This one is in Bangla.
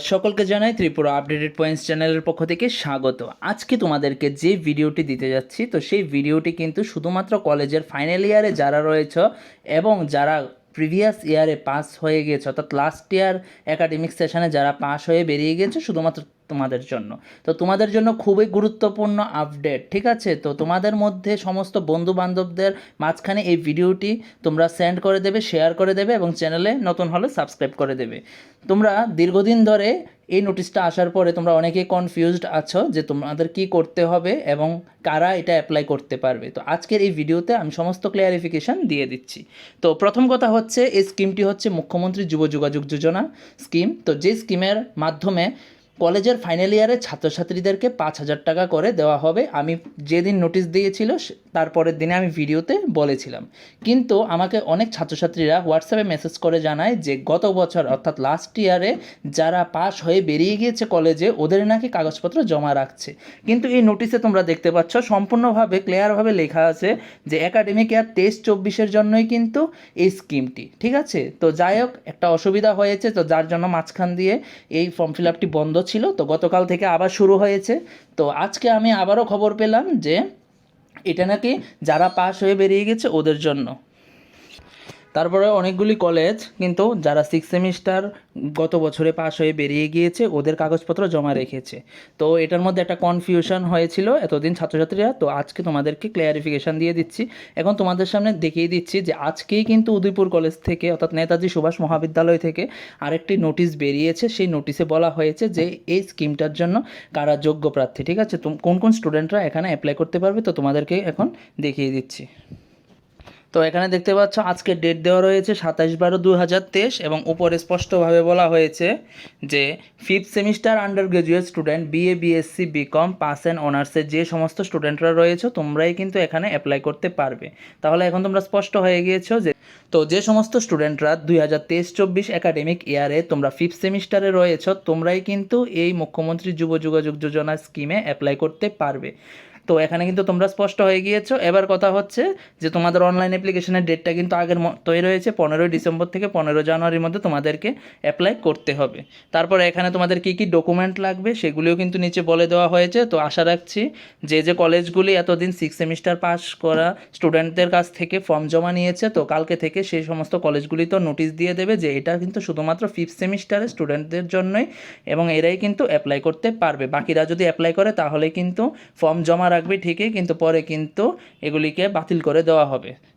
সকলকে জানাই ত্রিপুরা আপডেটেড পয়েন্টস চ্যানেলের পক্ষ থেকে স্বাগত। আজকে তোমাদেরকে যে ভিডিওটি দিতে যাচ্ছি, তো সেই ভিডিওটি কিন্তু শুধুমাত্র কলেজের ফাইনাল ইয়ারে যারা রয়েছ এবং যারা প্রিভিয়াস ইয়ারে পাস হয়ে গেছে, অর্থাৎ লাস্ট ইয়ার একাডেমিক সেশনে যারা পাস হয়ে বেরিয়ে গেছে, শুধুমাত্র তোমাদের জন্য। তো তোমাদের জন্য খুবই গুরুত্বপূর্ণ আপডেট ঠিক আছে? তো তোমাদের মধ্যে সমস্ত বন্ধু বান্ধবদের মাঝখানে এই ভিডিওটি তোমরা সেন্ড করে দেবে শেয়ার করে দেবে এবং চ্যানেলে নতুন হলে সাবস্ক্রাইব করে দেবে। তোমরা দীর্ঘদিন ধরে এই নোটিশটা আসার পরে তোমরা অনেকেই কনফিউজড আছো যে তোমাদের কি করতে হবে এবং কারা এটা অ্যাপ্লাই করতে পারবে। তো আজকের এই ভিডিওতে আমি সমস্ত ক্লিয়ারিফিকেশন দিয়ে দিচ্ছি। তো প্রথম কথা হচ্ছে, এই স্কিমটি হচ্ছে মুখ্যমন্ত্রী যুব যোগাযোগ যোজনা স্কিম তো যে স্কিমের মাধ্যমে কলেজের ফাইনাল ইয়ারে ছাত্রছাত্রীদেরকে পাঁচ হাজার টাকা করে দেওয়া হবে। আমি যেদিন নোটিশ দিয়েছিল তারপরের দিনে আমি ভিডিওতে বলেছিলাম। কিন্তু আমাকে অনেক ছাত্রছাত্রীরা হোয়াটসঅ্যাপে মেসেজ করে জানায় যে, গত বছর অর্থাৎ লাস্ট ইয়ারে যারা পাস হয়ে বেরিয়ে গিয়েছে কলেজে ওদের নাকি কাগজপত্র জমা রাখছে। কিন্তু এই নোটিশে তোমরা দেখতে পাচ্ছ, সম্পূর্ণভাবে ক্লিয়ারভাবে লেখা আছে যে একাডেমিক ইয়ার তেইশ চব্বিশের জন্যই কিন্তু এই স্কিমটি ঠিক আছে? তো যাই হোক, একটা অসুবিধা হয়েছে, তো যার জন্য মাঝখান দিয়ে এই ফর্ম ফিল আপটি বন্ধ ছিল। তো গতকাল থেকে আবার শুরু হয়েছে। তো আজকে আমি আবারও খবর পেলাম যে এটা নাকি যারা পাস হয়ে বেরিয়ে গেছে ওদের জন্য। তারপরে অনেকগুলি কলেজ কিন্তু যারা সিক্স সেমিস্টার গত বছরে পাস হয়ে বেরিয়ে গিয়েছে, ওদের কাগজপত্র জমা রেখেছে। তো এটার মধ্যে একটা কনফিউশন হয়েছিল এতদিন ছাত্রছাত্রীরা। তো আজকে তোমাদেরকে ক্লিয়ারিফিকেশান দিয়ে দিচ্ছি। এখন তোমাদের সামনে দেখিয়ে দিচ্ছি যে আজকেই কিন্তু উদয়পুর কলেজ থেকে, অর্থাৎ নেতাজি সুভাষ মহাবিদ্যালয় থেকে আরেকটি নোটিশ বেরিয়েছে। সেই নোটিশে বলা হয়েছে যে এই স্কিমটার জন্য কারা যোগ্য প্রার্থী, ঠিক আছে? কোন কোন স্টুডেন্টরা এখানে অ্যাপ্লাই করতে পারবে, তো তোমাদেরকে এখন দেখিয়ে দিচ্ছি। তো এখানে দেখতে পাচ্ছ, আজকে ডেট দেওয়া রয়েছে সাতাশ বারো দু হাজার তেইশ এবং উপরে স্পষ্টভাবে বলা হয়েছে যে fifth semester undergraduate student BA BSc BCom pass and অনার্সের যে সমস্ত স্টুডেন্টরা রয়েছে, তোমরাই কিন্তু এখানে অ্যাপ্লাই করতে পারবে। তাহলে এখন তোমরা স্পষ্ট হয়ে গিয়েছো যে, তো যে সমস্ত স্টুডেন্টরা দুই হাজার তেইশ চব্বিশ একাডেমিক ইয়ারে তোমরা ফিফথ সেমিস্টারে রয়েছ, তোমরাই কিন্তু এই মুখ্যমন্ত্রী যুব যোগাযোগ যোজনা স্কিমে অ্যাপ্লাই করতে পারবে। তো এখানে কিন্তু তোমরা স্পষ্ট হয়ে গিয়েছো। এবার কথা হচ্ছে যে তোমাদের অনলাইন অ্যাপ্লিকেশনের ডেটটা কিন্তু আগের মতোই রয়েছে, পনেরোই ডিসেম্বর থেকে পনেরো জানুয়ারির মধ্যে তোমাদেরকে অ্যাপ্লাই করতে হবে। তারপরে এখানে তোমাদের কী কী ডকুমেন্ট লাগবে সেগুলিও কিন্তু নিচে বলে দেওয়া হয়েছে। তো আশা রাখছি যে যে কলেজগুলি এতদিন সিক্স সেমিস্টার পাস করা স্টুডেন্টদের কাছ থেকে ফর্ম জমা নিয়েছে, তো কালকে থেকে সেই সমস্ত কলেজগুলি তো নোটিশ দিয়ে দেবে যে, এটা কিন্তু শুধুমাত্র ফিফথ সেমিস্টারের স্টুডেন্টদের জন্যই এবং এরাই কিন্তু অ্যাপ্লাই করতে পারবে। বাকিরা যদি অ্যাপ্লাই করে, তাহলে কিন্তু ফর্ম জমা রাখবে ঠিকই কিন্তু পরে কিন্তু এগুলিকে বাতিল করে দেওয়া হবে।